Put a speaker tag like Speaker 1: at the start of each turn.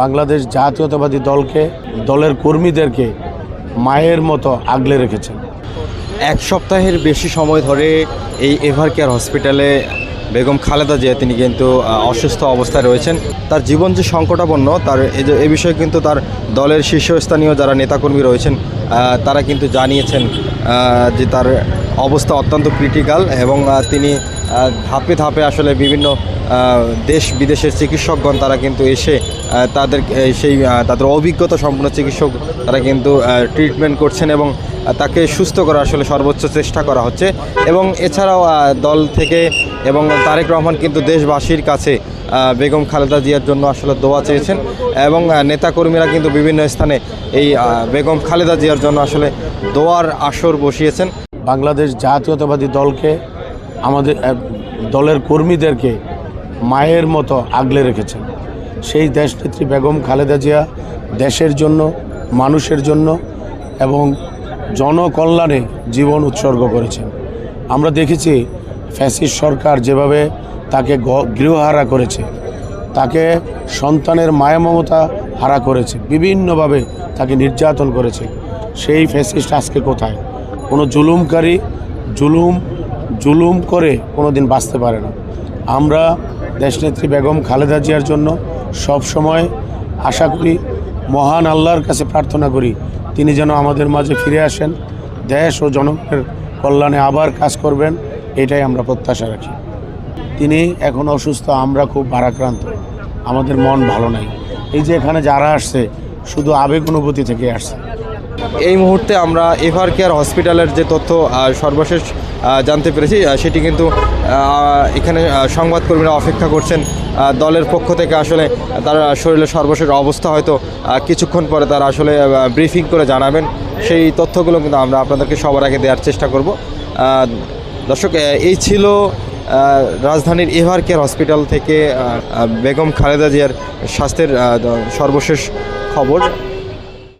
Speaker 1: বাংলাদেশ জাতীয়তাবাদী দলকে, দলের কর্মীদেরকে মায়ের মতো আগলে রেখেছেন।
Speaker 2: এক সপ্তাহের বেশি সময় ধরে এই এভার কেয়ার হসপিটালে বেগম খালেদা জিয়া, তিনি কিন্তু অসুস্থ অবস্থায় রয়েছেন। তার জীবন যে সংকটাপন্ন, তার এ বিষয়ে কিন্তু তার দলের শীর্ষস্থানীয় যারা নেতাকর্মী রয়েছেন তারা কিন্তু জানিয়েছেন যে তার অবস্থা অত্যন্ত ক্রিটিক্যাল এবং তিনি ধাপে ধাপে আসলে বিভিন্ন দেশ বিদেশের চিকিৎসকগণ তারা কিন্তু এসে তাদের সেই তাদের অভিজ্ঞতা সম্পন্ন চিকিৎসক তারা কিন্তু ট্রিটমেন্ট করছেন এবং তাকে সুস্থ করা আসলে সর্বোচ্চ চেষ্টা করা হচ্ছে। এবং এছাড়াও দল থেকে এবং তারেক রহমান কিন্তু দেশবাসীর কাছে বেগম খালেদা জিয়ার জন্য আসলে দোয়া চেয়েছেন এবং নেতাকর্মীরা কিন্তু বিভিন্ন স্থানে এই বেগম খালেদা জিয়ার জন্য আসলে দোয়ার আসর বসিয়েছেন।
Speaker 1: বাংলাদেশ জাতীয়তাবাদী দলকে আমাদের দলের কর্মীদেরকে মায়ের মতো আগলে রেখেছেন। সেই দেশনেত্রী বেগম খালেদা জিয়া দেশের জন্য, মানুষের জন্য এবং জনকল্যাণে জীবন উৎসর্গ করেছেন। আমরা দেখেছি ফ্যাসিস সরকার যেভাবে তাকে গৃহহারা করেছে, তাকে সন্তানের মায়া মমতা হারা করেছে, বিভিন্নভাবে তাকে নির্যাতন করেছে। সেই ফ্যাসিস্ট আজকে কোথায়? কোনো জুলুমকারী, জুলুম জুলুম করে কোনো দিন বাঁচতে পারে না। আমরা দেশনেত্রী বেগম খালেদা জিয়ার জন্য সব সময় আশা করি, মহান আল্লাহর কাছে প্রার্থনা করি, তিনি যেন আমাদের মাঝে ফিরে আসেন, দেশ ও জনগণের কল্যাণে আবার কাজ করবেন, এটাই আমরা প্রত্যাশা রাখি। তিনি এখন অসুস্থ, আমরা খুব ভারাক্রান্ত, আমাদের মন ভালো নাই। এই যে এখানে যারা আসছে, শুধু আবেগ অনুভূতি থেকে আসছে।
Speaker 2: এই মুহূর্তে আমরা এভার কেয়ার হসপিটালের যে তথ্য সর্বশেষ জানতে পেরেছি সেটি কিন্তু এখানে সংবাদকর্মীরা অপেক্ষা করছেন দলের পক্ষ থেকে আসলে তার শরীরের সর্বশেষ অবস্থা হয়তো কিছুক্ষণ পরে তারা আসলে ব্রিফিং করে জানাবেন। সেই তথ্যগুলো কিন্তু আমরা আপনাদেরকে সবার আগে দেওয়ার চেষ্টা করব। দর্শক এই ছিল রাজধানীর এভার কেয়ার হসপিটাল থেকে বেগম খালেদা জিয়ার স্বাস্থ্যের সর্বশেষ খবর।